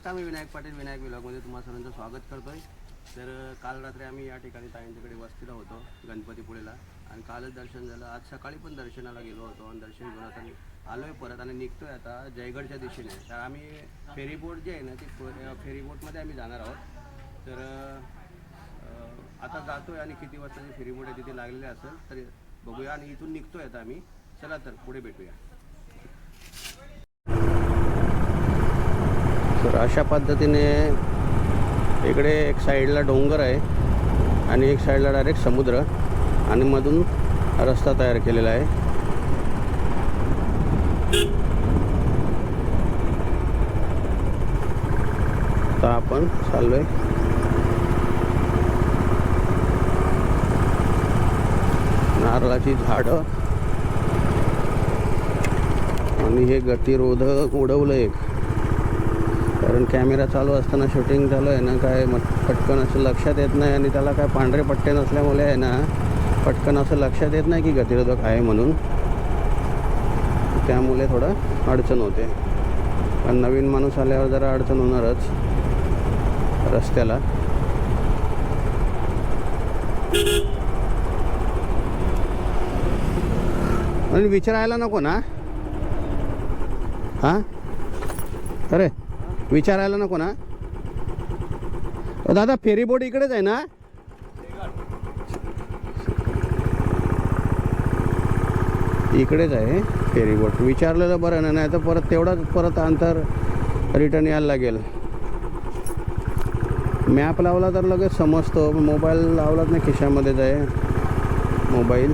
नमस्कार मी विनायक पाटील विनायक विलॉगमध्ये तुम्हा सर्वांचं स्वागत करतोय. तर काल रात्री आम्ही या ठिकाणी ताईंच्याकडे वस्तीला होतो गणपतीपुळेला. आणि कालच दर्शन झालं. आज सकाळी पण दर्शनाला गेलो होतो आणि दर्शन घेऊन आता आलो आहे परत आणि निघतोय आता जयगडच्या दिशेने. तर आम्ही फेरीबोट जे आहे ना ती फेरीबोटमध्ये आम्ही जाणार आहोत. तर आता आता जातोय आणि किती वाजता जी फेरीबोट आहे तिथे लागलेली असेल तर बघूया आणि इथून निघतोय आता आम्ही. चला तर पुढे भेटूया. तर अशा पद्धतीने इकडे एक साईडला डोंगर आहे आणि एक साईडला डायरेक्ट समुद्र आणि मधून रस्ता तयार केलेला आहे. तर आपण चाललो आहे नारळाची झाडं. आणि हे गतिरोधक उडवलं एक. कारण कॅमेरा चालू असताना शूटिंग चालू आहे ना काय मग पटकन असं लक्षात येत नाही आणि त्याला काय पांढरे पट्टे नसल्यामुळे आहे ना पटकन असं लक्षात येत नाही की गतिरोधक आहे म्हणून. त्यामुळे थोडं अडचण होते. पण नवीन माणूस आल्यावर जरा अडचण होणारच रस्त्याला. आणि विचारायला नको ना. हां? विचारायला नको ना. दादा फेरीबोट इकडेच आहे ना? इकडेच आहे फेरीबोट विचारलेलं बरं ना नाही तर परत तेवढंच परत अंतर रिटर्न यायला लागेल. मॅप लावला तर लगेच समजतो. मोबाईल लावलाच नाही खिशामध्येच आहे. मोबाईल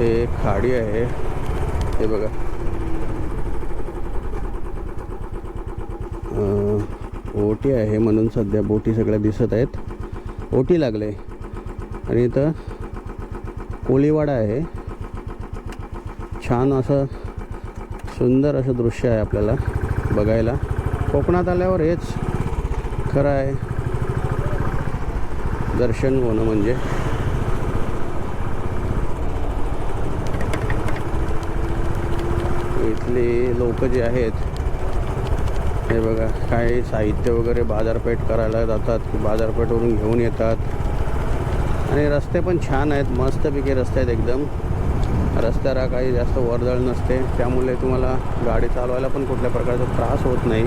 इथे एक खाडी आहे. हे बघा. ओटी आहे म्हणून सध्या बोटी सगळ्या दिसत आहेत. ओटी लागले. आणि इथं कोळीवाडा आहे. छान असं सुंदर असं दृश्य आहे आपल्याला बघायला. कोकणात आल्यावर हेच खरं आहे. दर्शन होणं म्हणजे. इथले लोक जे आहेत हे बघा काय साहित्य वगैरे बाजारपेठ करायला जातात बाजारपेठवरून घेऊन येतात. आणि रस्ते पण छान आहेत मस्तपैकी रस्ते आहेत एकदम. रस्त्याला काही जास्त वर्दळ नसते त्यामुळे तुम्हाला गाडी चालवायला पण कुठल्या प्रकारचा त्रास होत नाही.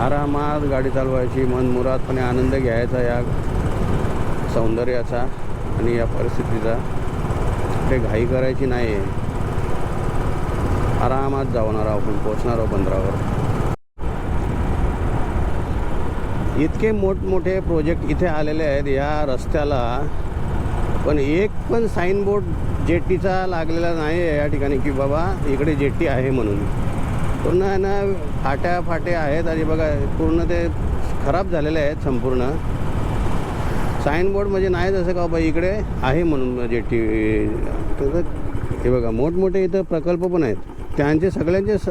आरामात गाडी चालवायची मनमुरादपणे आनंद घ्यायचा या सौंदर्याचा आणि या परिस्थितीचा. कुठे घाई करायची नाही आहे आरामात जाणार आहोत आपण पोचणार आहोत बंदरावर. इतके मोठमोठे प्रोजेक्ट इथे आलेले आहेत या रस्त्याला. पण एक पण साईनबोर्ड जेट्टीचा लागलेला नाही आहे या ठिकाणी की बाबा इकडे जेट्टी आहे म्हणून. पूर्ण ना फाट्या फाट्या आहेत आणि बघा पूर्ण ते खराब झालेले आहेत संपूर्ण. साईन बोर्ड म्हणजे नाही जसं का बाबा इकडे आहे म्हणून म्हणजे जेट्टी तर हे बघा मोठमोठे इथं प्रकल्प पण आहेत. त्यांचे सगळ्यांचे स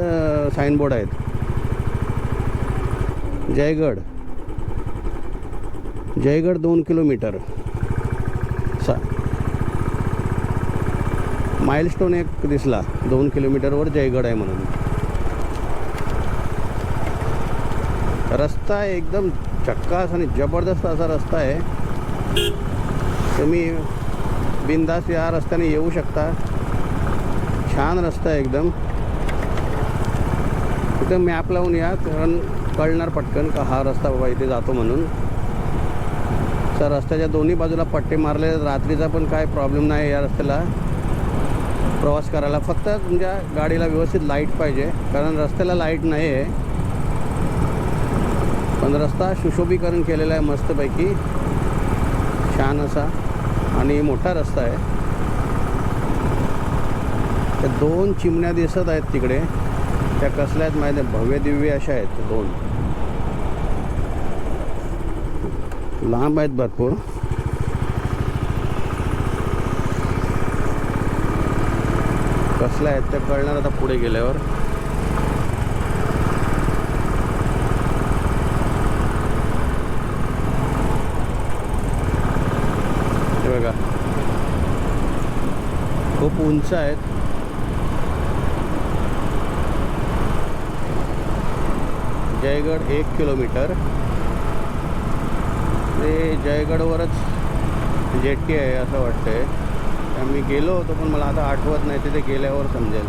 साईन बोर्ड आहेत. जयगड. जयगड दोन किलोमीटर. सा माइलस्टोन एक दिसला दोन किलोमीटरवर जयगड आहे म्हणून. रस्ता एकदम चक्कास आणि जबरदस्त असा रस्ता आहे. तुम्ही बिंदास या रस्त्याने येऊ शकता. छान रस्ता आहे एकदम. इथं मॅप लावून या कारण कळणार पटकन का हा रस्ता बाबा इथे जातो म्हणून. तर रस्त्याच्या दोन्ही बाजूला पट्टे मारले रात्रीचा पण काय प्रॉब्लेम नाही या रस्त्याला. प्रवास करायला. फक्त तुमच्या गाडीला व्यवस्थित लाइट पाहिजे कारण रस्त्याला लाइट नाही आहे पण रस्ता सुशोभीकरण केलेला आहे मस्तपैकी. छान असा आणि मोठा रस्ता आहे. त्या दोन चिमण्या दिसत आहेत तिकडे. त्या कसल्या आहेत माहिती भव्य दिव्य अशा आहेत दोन. लांब आहेत भरपूर. कसल्या आहेत त्या कळणार आता पुढे गेल्यावर हे बघा उंच आहेत. जयगड एक किलोमीटर. ते जयगडवरच जेट्टी आहे असं वाटतंय. त्या मी गेलो होतो पण मला आता आठवत नाही तिथे गेल्यावर समजेल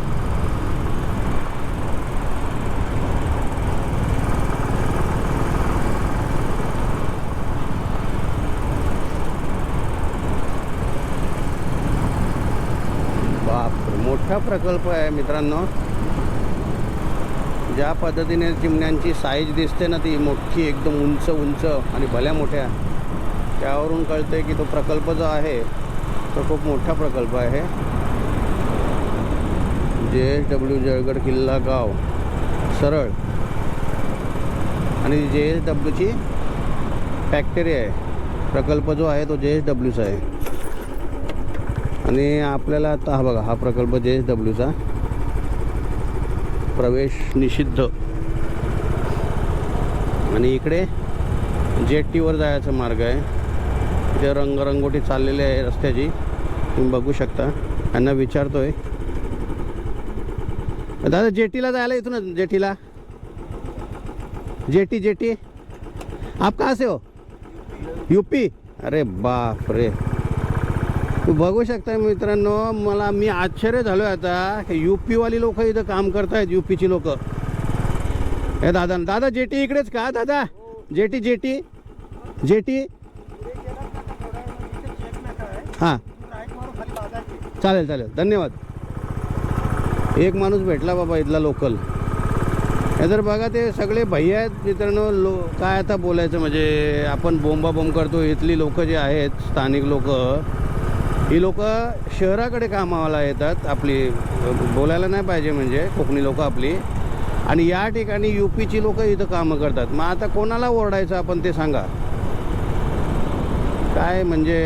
बाप मोठा प्रकल्प आहे मित्रांनो. ज्या पद्धतीने चिमण्यांची साईज दिसते ना ती मोठी एकदम उंच उंच आणि भल्या मोठ्या त्यावरून कळते की तो प्रकल्प जो आहे तो खूप मोठा प्रकल्प आहे. जे एस डब्ल्यू जळगड किल्ला गाव सरळ. आणि जे एस डब्ल्यूची फॅक्टरी आहे. प्रकल्प जो आहे तो जे एस डब्ल्यूचा आहे. आणि आपल्याला आता हा बघा हा प्रकल्प जे एस डब्ल्यूचा प्रवेश निषिद्ध. आणि इकडे जेट्टीवर जायचा मार्ग आहे. इथे रंगरंगोटी चाललेली आहे रस्त्याची. तुम्ही बघू शकता. यांना विचारतोय. दादा जेटीला जायला इथूनच जेटीला जेटी जेटी आप कहाँ से हो? यूपी? अरे बाप रे. बघू शकता मित्रांनो मला मी आश्चर्य झालो आता. यू पीवाली लोक इथं काम करतायत यूपीची लोक. हे दादा दादा जेटी इकडेच का? दादा जेटी जेटी जेटी. हां. चालेल चालेल. धन्यवाद. एक माणूस भेटला बाबा इथला लोकल हे जर बघा ते सगळे भैया आहेत मित्रांनो लो काय आता बोलायचं म्हणजे आपण बोंबाबोंब करतो इथली लोक जे आहेत स्थानिक लोक. ही लोक शहराकडे कामाला येतात आपली बोलायला नाही पाहिजे म्हणजे कोकणी लोक आपली. आणि या ठिकाणी यू पीची लोक इथं कामं करतात. मग आता कोणाला ओरडायचं आपण ते सांगा. काय म्हणजे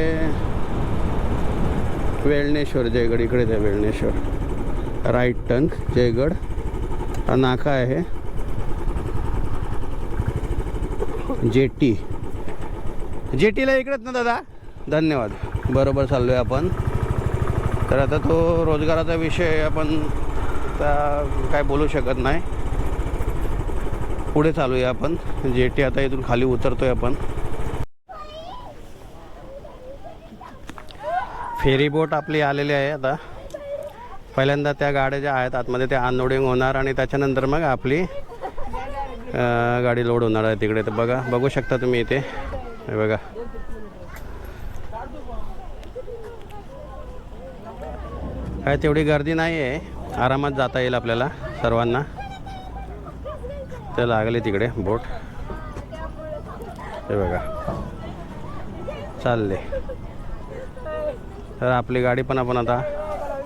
वेळणेश्वर जयगड इकडेच आहे वेळणेश्वर राईट टर्न जयगड. हा नाका आहे. जेटी. जेटीला इकडेच ना दादा? धन्यवाद. बरोबर चाललो आहे आपण. तर आता तो रोजगाराचा विषय आपण त्या काय बोलू शकत नाही. पुढे चालू आहे आपण. जेटी आता इथून खाली उतरतोय आपण. फेरी बोट आपली आलेली आहे आता. पहिल्यांदा त्या गाड्या ज्या आहेत आतमध्ये त्या अनलोडिंग होणार आणि त्याच्यानंतर मग आपली गाडी लोड होणार आहे तिकडे. तर बघा बघू शकता तुम्ही इथे. बघा. काय तेवढी गर्दी नाही आहे आरामात जाता येईल आपल्याला सर्वांना. ते लागले तिकडे बोट. हे बघा. चालले. तर आपली गाडी पण आपण आता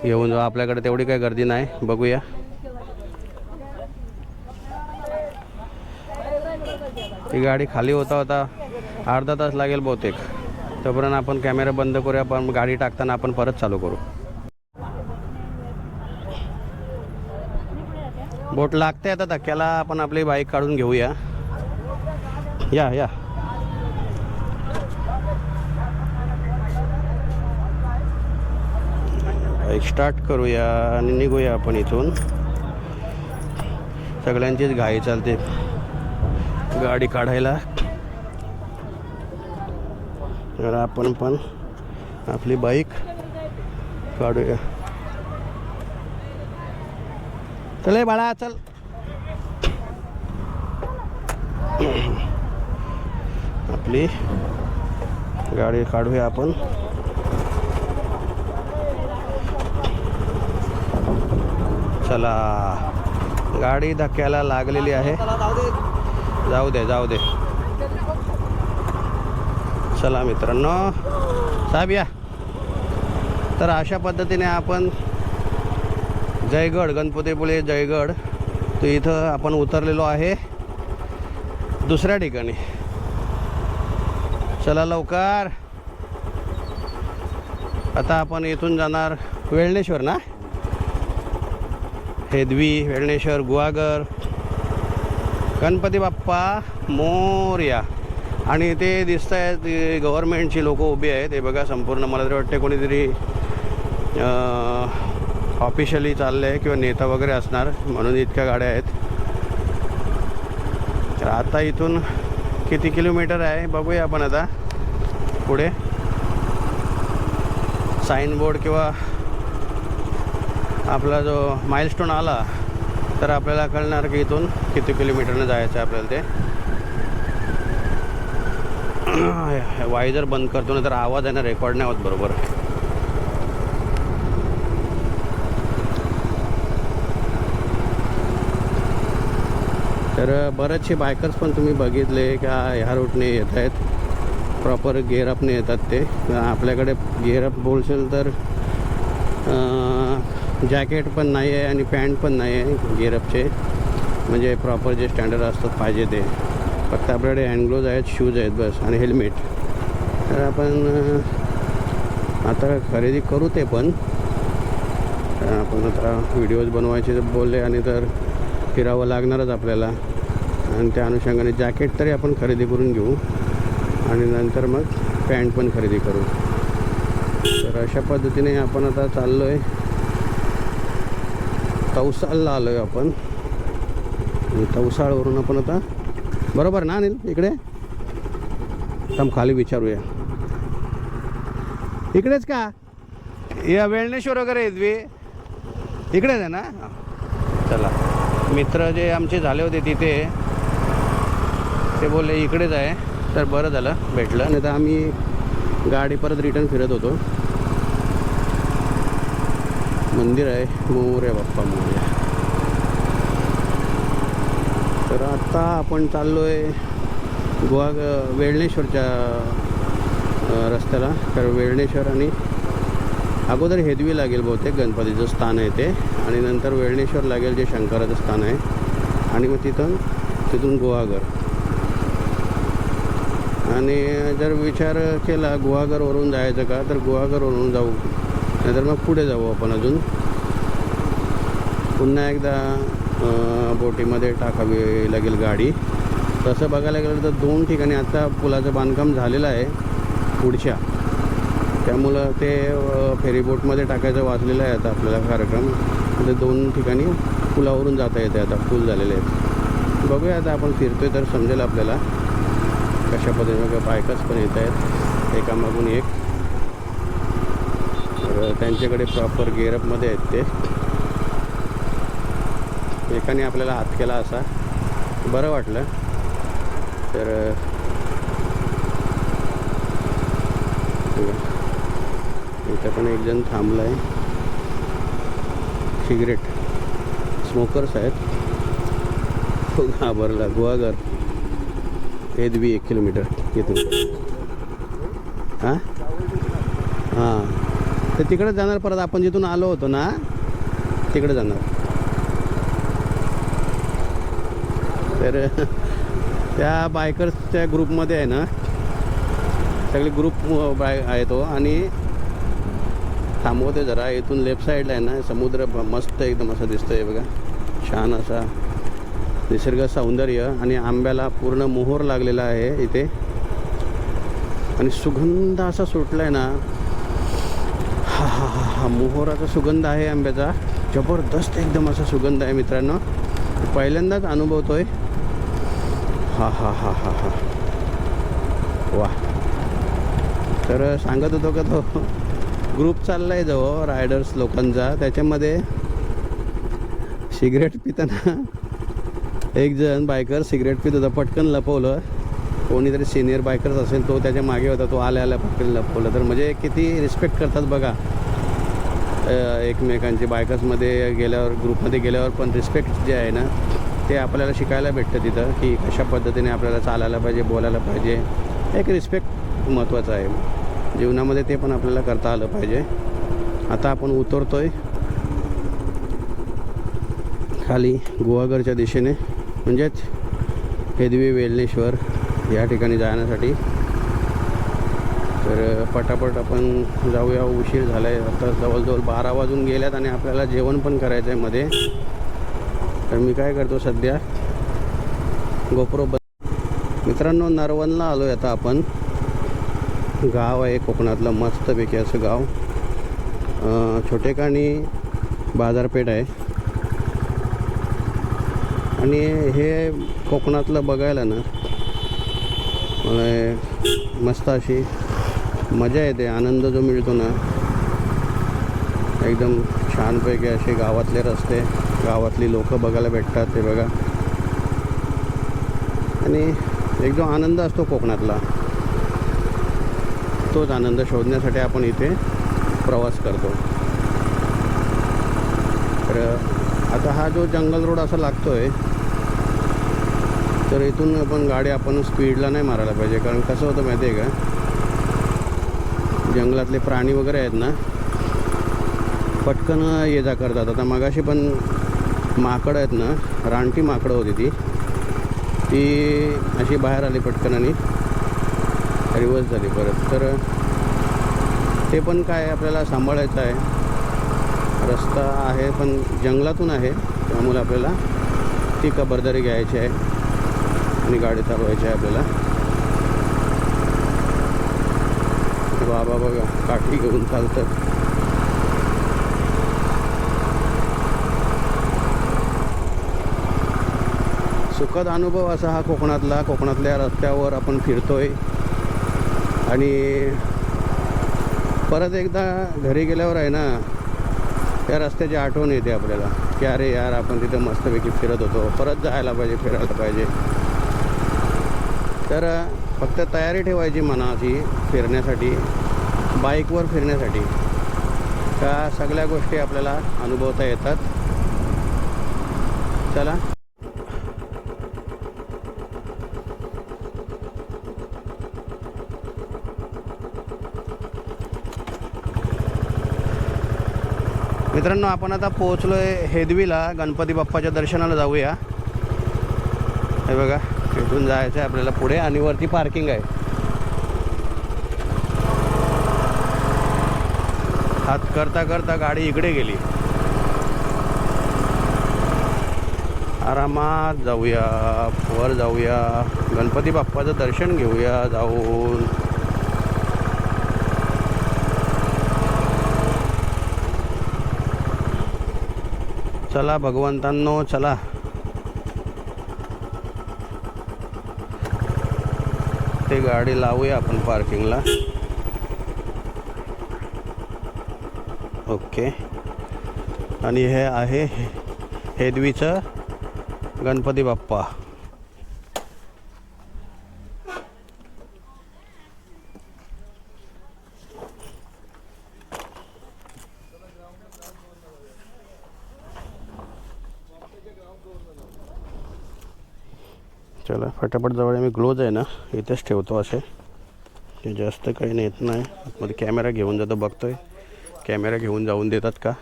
घेऊन जाऊ. आपल्याकडे तेवढी काही गर्दी नाही. बघूया. ही गाडी खाली होता होता अर्धा तास लागेल बहुतेक. तोपर्यंत आपण कॅमेरा बंद करूया पण गाडी टाकताना आपण परत चालू करू. बोट लागते आता धक्क्याला आपण आपली बाईक काढून घेऊया. या या. बाईक स्टार्ट करूया आणि निघूया आपण इथून. सगळ्यांचीच घाई चालते. गाडी काढायला. तर आपण पण आपली बाईक काढूया. चल बाळा चल. आपली गाडी काढूया आपण. चला. गाडी धक्क्याला लागलेली आहे. जाऊ दे जाऊ दे. चला मित्रांनो. साहेब या. तर अशा पद्धतीने आपण जयगड गणपतीपुळे जयगड. तर इथं आपण उतरलेलो आहे. दुसऱ्या ठिकाणी. चला लवकर. आता आपण इथून जाणार वेळणेश्वर ना? हेदवी वेळणेश्वर गुहागर. गणपती बाप्पा मोर्या. आणि ते दिसत आहेत गव्हर्मेंटची लोक उभी आहेत. हे बघा संपूर्ण मला तरी वाटते कोणीतरी ऑफिशियली चाललं आहे किंवा नेता वगैरे असणार म्हणून इतक्या गाड्या आहेत. तर आता इथून किती किलोमीटर आहे बघूया आपण आता. पुढे. साईनबोर्ड किंवा आपला जो माइलस्टोन आला तर आपल्याला कळणार की इथून किती किलोमीटरनं जायचं आहे आपल्याला ते. वायझर बंद करतो ना तर आवाज आहे ना रेकॉर्ड नाही होत बरोबर. तर बरेचसे बायकर्स पण तुम्ही बघितले का ह्या रूटने येत आहेत. प्रॉपर गेअरअपने येतात ते. आपल्याकडे गेअरअप बोलशील तर जॅकेट पण नाही आहे आणि पॅन्ट पण नाही आहे गेअरअपचे म्हणजे प्रॉपर जे स्टँडर्ड असतात पाहिजे ते. फक्त आपल्याकडे हँडग्लोज आहेत शूज आहेत बस आणि हेल्मेट तर आपण आता खरेदी करू ते पण. आपण आता व्हिडिओज बनवायचे तर बोलले आणि तर फिरावं लागणारच आपल्याला. आणि त्या अनुषंगाने जॅकेट तरी आपण खरेदी करून घेऊ. आणि नंतर मग पॅन्ट पण खरेदी करू. तर अशा पद्धतीने आपण आता चाललो आहे तवसाळला आलो आहे आपण. आणि तवसाळवरून आपण आता बरोबर ना अनिल? इकडे? थांब खाली विचारूया. इकडेच का? या वेळणेश्वर वगैरे इकडेच आहे ना? चला. मित्र जे आमचे झाले होते तिथे ते बोलले इकडेच आहे. तर बरं झालं भेटलं. नाही तर आम्ही गाडी परत रिटर्न फिरत होतो. मंदिर आहे मोर्या बाप्पा मोर्या तर आता आपण चाललो आहे गोवा वेळणेश्वरच्या रस्त्याला. तर वेळणेश्वर आणि अगोदर हेदवी लागेल बहुतेक गणपतीचं स्थान आहे ते. आणि नंतर वेळणेश्वर लागेल जे शंकराचं स्थान आहे. आणि मग तिथून तिथून गुहागर आणि जर विचार केला गुहागरवरून जायचं का तर गुहागरवरून जाऊ. नाहीतर मग पुढे जाऊ आपण अजून. पुन्हा एकदा बोटीमध्ये टाकावी लागेल गाडी. तसं बघायला गेलं तर दोन ठिकाणी आता पुलाचं बांधकाम झालेलं आहे पुढच्या. त्यामुळं ते फेरीबोटमध्ये टाकायचं वाचलेलं आहे आता आपल्याला कार्यक्रम. ते दोन ठिकाणी पुलावरून जाता येते आता पूल झालेले आहेत. बघूया आता आपण फिरतोय तर समजेल आपल्याला. अशा पद्धतीने बायकर्स पण येत आहेत. एकामागून एक. तर त्यांच्याकडे प्रॉपर गेअरअपमध्ये आहेत ते. एकाने आपल्याला हात केला असा. बरं वाटलं. तर इथं पण एक जण थांबला आहे सिगरेट. स्मोकर्स आहेत. घाबरला. गुहागर. हेदवी एक किलोमीटर इथून. हां? हां. तर तिकडे जाणार परत आपण जिथून आलो होतो ना तिकडे जाणार. तर त्या बायकर्सच्या ग्रुपमध्ये आहे ना सगळे ग्रुप बाय आहे तो. आणि थांबवते जरा इथून लेफ्ट साईडला आहे ना समुद्र मस्त एकदम असं दिसतंय बघा. छान असा निसर्ग सौंदर्य आणि आंब्याला पूर्ण मोहोर लागलेला आहे इथे. आणि सुगंध असा सुटला आहे ना हा हा हा हा मोहोराचा सुगंध आहे आंब्याचा. जबरदस्त एकदम असा सुगंध आहे मित्रांनो. पहिल्यांदाच अनुभवतो आहे हा हा हा हा हा. वा. तर सांगत होतो का तो ग्रुप चालला आहे जवळ रायडर्स लोकांचा. त्याच्यामध्ये सिगरेट पिताना एक जण बायकर सिगरेट पित होता पटकन लपवलं. कोणीतरी सिनियर बायकर्स असेल तो त्याच्यामागे होता तो आल्या आल्या पटकन लपवलं. तर म्हणजे किती रिस्पेक्ट करतात बघा. एकमेकांचे बायकर्समध्ये गेल्यावर ग्रुपमध्ये गेल्यावर पण रिस्पेक्ट जे आहे ना ते आपल्याला शिकायला भेटतं तिथं की कशा पद्धतीने आपल्याला चालायला पाहिजे बोलायला पाहिजे. एक रिस्पेक्ट महत्त्वाचं आहे. जीवनामध्ये ते पण आपल्याला करता आलं पाहिजे. आता आपण उतरतोय. खाली गुहागरच्या दिशेने. म्हणजेच हेदवी वेलनेश्वर या ठिकाणी जाण्यासाठी. तर पटापट आपण जाऊया. उशीर झाला आहे आता जवळजवळ बारा वाजून गेल्यात आणि आपल्याला जेवण पण करायचं आहे मध्ये. तर मी काय करतो सध्या? गोप्रो ब मित्रांनो नरवणला आलो आहे आता आपण. गाव आहे कोकणातलं. मस्तपैकी असं गाव. छोटेकाणी बाजारपेठ आहे. आणि हे कोकणातलं बघायला ना मला मस्त अशी मजा येते आनंद जो मिळतो ना. एकदम छानपैकी असे गावातले रस्ते गावातली लोक बघायला भेटतात ते बघा. आणि एक जो आनंद असतो कोकणातला. तोच आनंद शोधण्यासाठी आपण इथे प्रवास करतो. तर आता हा जो जंगल रोड असा लागतो आहे तर इथून आपण गाडी आपण स्पीडला नाही मारायला पाहिजे कारण कसं होतं माहिती आहे का? जंगलातले प्राणी वगैरे आहेत ना पटकन ये जा करतात. आता मगाशी पण माकडं आहेत ना रानटी माकडं होती ती ती अशी बाहेर आली पटकन आणि रिवर्स झाली परत. तर ते पण काय आपल्याला सांभाळायचं आहे. रस्ता आहे पण जंगलातून आहे त्यामुळे आपल्याला. ती खबरदारी घ्यायची आहे. आणि गाडी चालवायची आहे आपल्याला. बाबा बघा काठी घेऊन चालतात. सुखद अनुभव असा हा कोकणातला. कोकणातल्या रस्त्यावर आपण फिरतोय. आणि परत एकदा घरी गेल्यावर आहे ना त्या रस्त्याची आठवण येते आपल्याला की अरे यार आपण तिथं मस्तपैकी फिरत होतो. परत जायला पाहिजे फिरायला पाहिजे. तर फक्त तयारी ठेवायची मनाची फिरण्यासाठी बाईकवर फिरण्यासाठी. त्या सगळ्या गोष्टी आपल्याला अनुभवता येतात. चला. मित्रांनो आपण आता पोहोचलो आहे हेदवीला. गणपती बाप्पाच्या दर्शनाला जाऊया. हे बघा इथून जायचं आहे आपल्याला पुढे आणि वरती पार्किंग आहे. हात करता करता गाडी इकडे गेली. आरामात जाऊया वर जाऊया. गणपती बाप्पाचं दर्शन घेऊया जाऊन. चला भगवंतांनो चला. ते गाडी लावूया आपण पार्किंगला. ओके. आणि हे आहे हेदवीचं गणपती बाप्पा. चला फटाफट जवळ मी ग्लोज आहे ना इथेच ठेवतो असे. ते जास्त काही नेत नाही. मध्ये कॅमेरा घेऊन जातो बघतोय. कॅमेरा घेऊन जाऊन देतात का?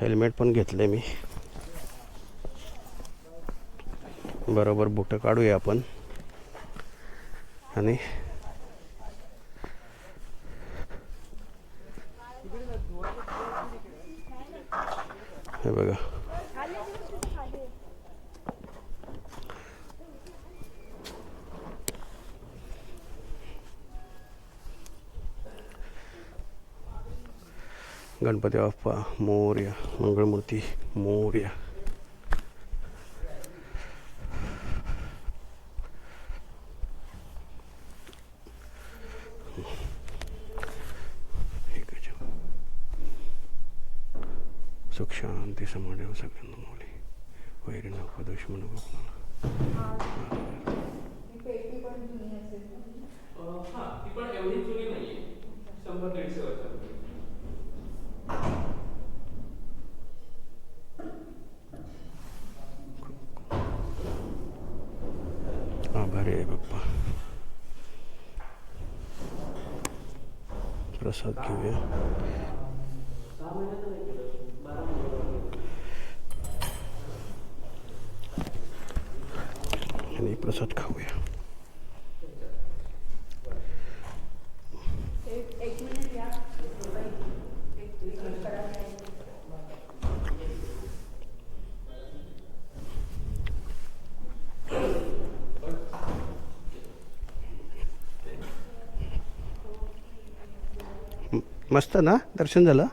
हेल्मेट पण घेतले मी. बरोबर बुटं काढूया आपण. आणि हे बघा. गणपती बाप्पा मोर्या मंगळमूर्ती मोर्या ठीक आहे चल. सुख शांती समाधान सगळ्यांना मोली वैरी नको दुश्मन नको कोणाला. हा ती पण एवढी जुनी नाहीये शंभर दीडशे वर्षापूर्वी अरे बाप्पा. प्रसाद घेऊया. आणि प्रसाद खाऊया. मस्त ना दर्शन झालं.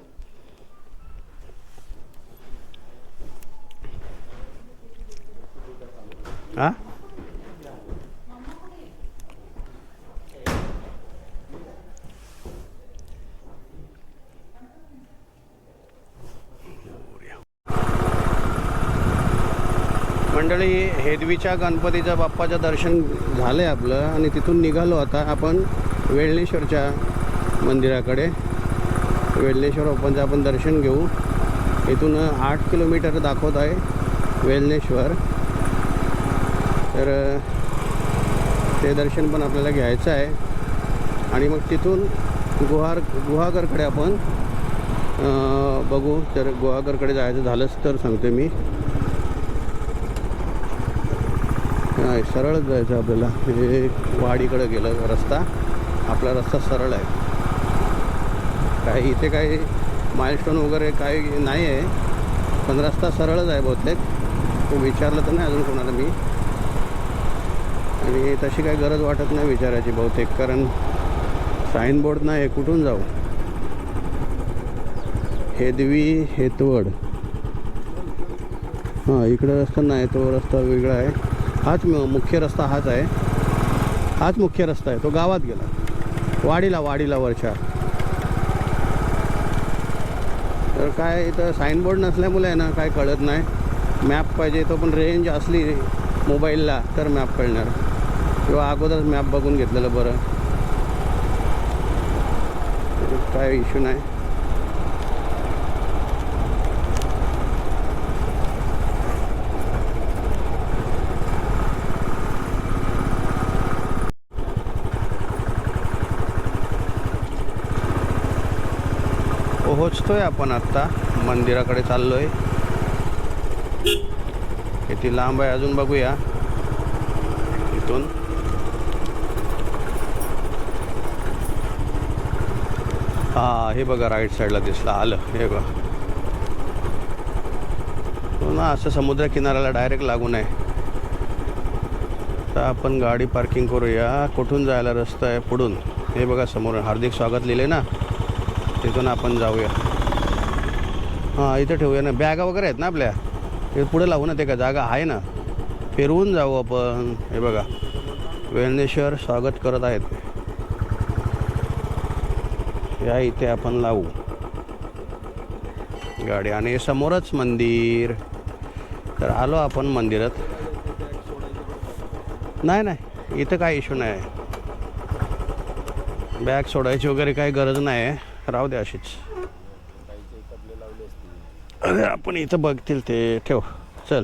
हा? मंडळी हेदवीच्या गणपतीच्या बाप्पाचं दर्शन झालं आहे आपलं आणि तिथून निघालो आता आपण वेळणेश्वरच्या मंदिराकडे. वेल्नेश्वर ओपनचं आपण दर्शन घेऊ. इथून आठ किलोमीटर दाखवत आहे वेल्नेश्वर तर ते दर्शन पण आपल्याला घ्यायचं आहे. आणि मग तिथून गुहार गुहागरकडे आपण बघू. तर गुहागरकडे जायचं झालंच तर सांगते मी. नाही सरळच जायचं आपल्याला. हे वाडीकडे गेलं रस्ता. आपला रस्ता सरळ आहे. काही इथे काही माइलस्टोन वगैरे काही नाही आहे पण रस्ता सरळच आहे बहुतेक. तो विचारलं तर नाही अजून कोणाला मी. आणि तशी काही गरज वाटत नाही विचारायची बहुतेक कारण साईन बोर्ड नाही आहे कुठून जाऊ? हेदवी हेतवड. हां इकडं रस्ता नाही तो रस्ता वेगळा आहे. हाच म- मुख्य रस्ता हाच आहे. हाच मुख्य रस्ता आहे तो गावात गेला. वाडीला वाडीला वरच्या. तर काय इथं साईनबोर्ड नसल्यामुळे आहे ना काय कळत नाही. मॅप पाहिजे तो पण रेंज असली मोबाईलला तर मॅप कळणार. किंवा अगोदरच मॅप बघून घेतलेलं बरं. त्याच्यात काय इश्यू नाही. पोचतोय आपण आत्ता. मंदिराकडे चाललोय. किती लांब आहे अजून बघूया. इथून. हा हे बघा राईट साईडला दिसलं. आलं हे बघा. हो ना असं समुद्र किनाऱ्याला डायरेक्ट लागून आहे तर आपण गाडी पार्किंग करूया. कुठून जायला रस्ता आहे? पुढून. हे बघा समोर हार्दिक स्वागत लिहिले ना? तिथून आपण जाऊया. हां इथं ठेवूया ना. बॅगा वगैरे आहेत ना आपल्या? हे पुढे लावू ना ते का जागा आहे ना. फिरवून जाऊ आपण. हे बघा. वेळणेश्वर स्वागत करत आहेत. या इथे आपण लावू. गाडी. आणि समोरच मंदिर. तर आलो आपण मंदिरात. नाही नाही. इथं काय इश्यू नाही. बॅग सोडायची वगैरे काही गरज नाही. राहू द्या अशीच. अरे आपण इथं बघतील ते. ठेव. चल.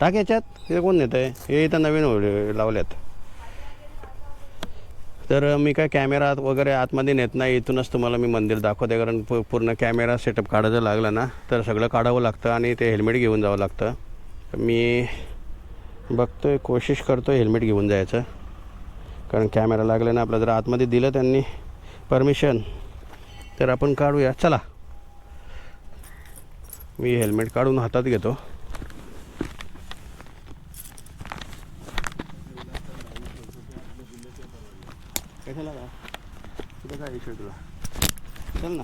टाक याच्यात. हे कोण नेत आहे हे इथं नवीन होईल- लावल्यात. तर मी काय कॅमेरा वगैरे आतमध्ये नेत नाही. इथूनच तुम्हाला मी मंदिर दाखवते कारण पूर्ण कॅमेरा सेटअप काढायचं लागलं ना तर सगळं काढावं लागतं आणि ते हेल्मेट घेऊन जावं लागतं. मी बघतो आहे कोशिश करतो हेल्मेट घेऊन जायचं. कारण कॅमेरा लागला ना आपलं जर आतमध्ये दिलं त्यांनी परमिशन तर आपण काढूया. चला. मी हेल्मेट काढून हातात घेतो. कशाला का कुठं काय इशू तुला? चल ना.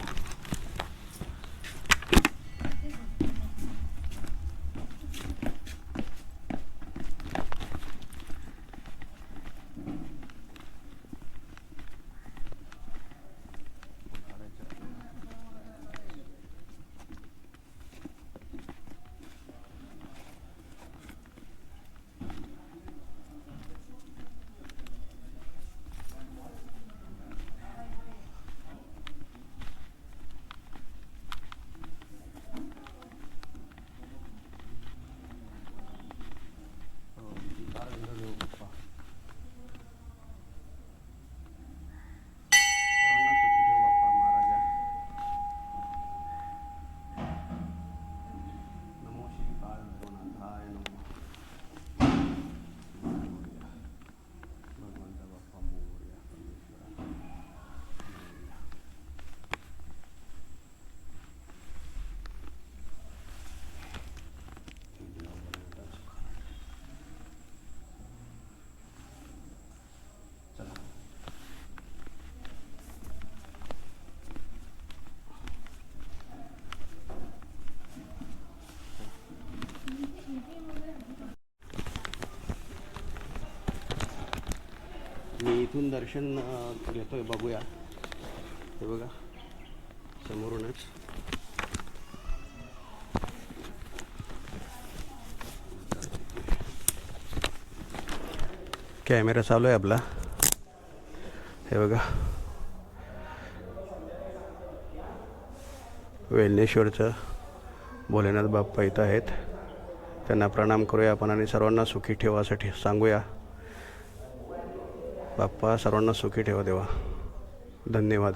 इथून दर्शन घेतो घेतोय बघूया. हे बघा समोरूनच. कॅमेरा चालू आहे आपला. हे बघा. वेलनेश्वरचं भोलेनाथ बाप्पा इथं आहेत. त्यांना प्रणाम करूया आपण आणि सर्वांना सुखी ठेवासाठी सांगूया. बाप्पा सर्वांना सुखी ठेवा देवा. धन्यवाद.